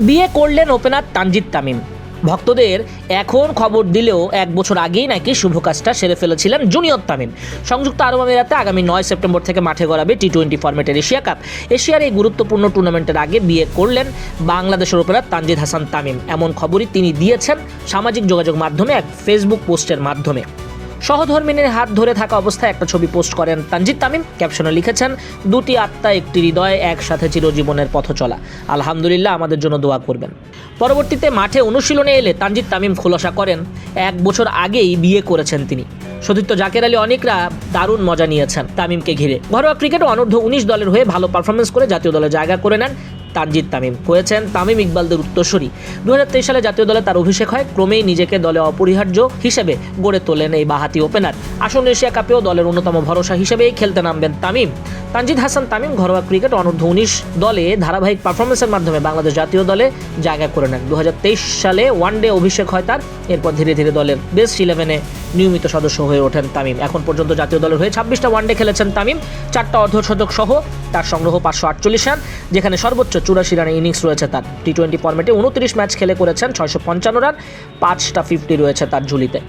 বিয়ে করলেন ওপেনার তানজিদ তামিম। ভক্তদের এখন খবর দিলেও এক বছর আগেই নাকি শুভ কাজটা সেরে ফেলেছিলেন জুনিয়র তামিম। সংযুক্ত আরব আমিরাতে আগামী নয় সেপ্টেম্বর থেকে মাঠে গড়াবে টি টোয়েন্টি ফরম্যাটের এশিয়া কাপ। এশিয়ার এই গুরুত্বপূর্ণ টুর্নামেন্টের আগে বিয়ে করলেন বাংলাদেশের ওপেনার তানজিদ হাসান তামিম। এমন খবরই তিনি দিয়েছেন সামাজিক যোগাযোগ মাধ্যমে এক ফেসবুক পোস্টের মাধ্যমে। সহধর্মিনীর হাত ধরে থাকা অবস্থায় একটা ছবি পোস্ট করেন তানজিদ তামিম। ক্যাপশনে লিখেছেন, দুটি আত্মা, একটি হৃদয়, একসাথে চিরজীবনের পথ চলা। আলহামদুলিল্লাহ, আমাদের জন্য দোয়া করবেন। পরবর্তীতে মাঠে অনুশীলনে এলে তানজিদ তামিম খোলাসা করেন, এক বছর আগেই বিয়ে করেছেন তিনি। সতীর্থ জাকের আলী অনেকরা দারুণ মজা নিয়েছেন তামিমকে ঘিরে। ঘরোয়া ক্রিকেটে অনূর্ধ্ব উনিশ দলের হয়ে ভালো পারফরমেন্স করে জাতীয় দলে জায়গা করে নেন। তানজিদ তামিম। হয়েছেন তামিম ইকবালদের উত্তরসূরি। দু হাজার তেইশ সালে জাতীয় দলে তার অভিষেক হয়, ক্রমেই নিজেকে দলে অপরিহার্য হিসেবে গড়ে তোলেন এই বাহাতি ওপেনার। আসন্ন এশিয়া কাপেও দলের অন্যতম ভরসা হিসেবেই খেলতে নামবেন তামিম। তানজিদ হাসান তামিম ঘরোয়া ক্রিকেট অনূর্ধ্ব উনিশ দলে ধারাবাহিক পারফরমেন্সের মাধ্যমে বাংলাদেশ জাতীয় দলে জায়গা করে নেন। দু হাজার তেইশ সালে ওয়ানডে অভিষেক হয় তার, এরপর ধীরে ধীরে দলের বেস্ট ইলেভেনে নিয়মিত সদস্য হয়ে ওঠেন তামিম। এখন পর্যন্ত জাতীয় দলের হয়ে ছাব্বিশটা ওয়ানডে খেলেছেন তামিম। চারটা অর্ধশতক সহ তার সংগ্রহ পাঁচশো আটচল্লিশ রান, যেখানে সর্বোচ্চ চুরাশি রানের ইনিংস রয়েছে তার। টি টোয়েন্টি ফর্মেটে উনত্রিশ ম্যাচ খেলে করেছেন ছয়শো পঞ্চান্ন রান, পাঁচটা ফিফটি রয়েছে তার ঝুলিতে।